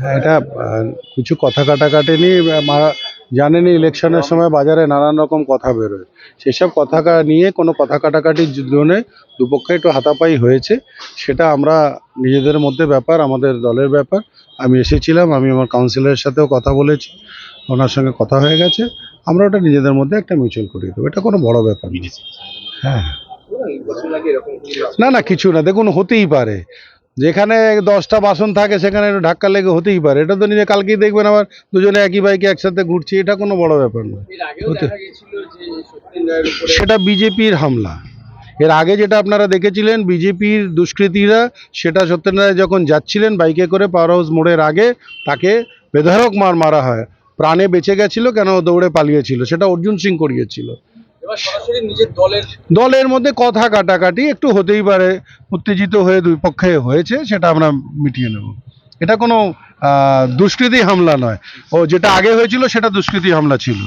হ্যাঁ এটা কিছু কথা কাটাকাটি নিয়ে মা- জানেনই ইলেকশনের সময় বাজারে নানান রকম কথা বেরোয়। সেসব কথা নিয়ে কোনো কথা কাটাকাটির জন্য দুপক্ষে একটু হাতাপাই হয়েছে। সেটা আমরা নিজেদের মধ্যে ব্যাপার, আমাদের দলের ব্যাপার। আমি এসেছিলাম, আমি আমার কাউন্সিলরের সাথেও কথা বলেছি, ওনার সঙ্গে কথা হয়ে গেছে। আমরা ওটা নিজেদের মধ্যে একটা মিউচুয়াল করিয়ে দেবো। এটা কোনো বড় ব্যাপার না হ্যাঁ। না না, কিছু না, দেখুন, হতেই পারে। যেখানে দশটা বাসন থাকে সেখানে একটু ধাক্কা লেগে হতেই পারে। এটা তো নিজে কালকেই দেখবেন আবার দুজনে একই বাইকে একসাথে ঘুরছি এটা কোনো বড় ব্যাপার নয়। সেটা বিজেপির হামলা। এর আগে যেটা আপনারা দেখেছিলেন বিজেপির দুষ্কৃতীরা সেটা সত্যেন্দ্র রায় যখন যাচ্ছিলেন বাইকে করে পাওয়ার হাউস মোড়ের আগে তাকে বেধড়ক মার মারা হয়। প্রাণে বেঁচে গেছিল কেন দৌড়ে পালিয়েছিল সেটা অর্জুন সিং করিয়েছিল। দলের মধ্যে কথা কাটাকাটি একটু হতেই পারে, উত্তেজিত হয়ে দুই পক্ষে হয়েছে, সেটা আমরা মিটিয়ে নেব। এটা কোনো দুষ্কৃতী হামলা নয়। ও, যেটা আগে হয়েছিল, সেটা দুষ্কৃতী হামলা ছিল।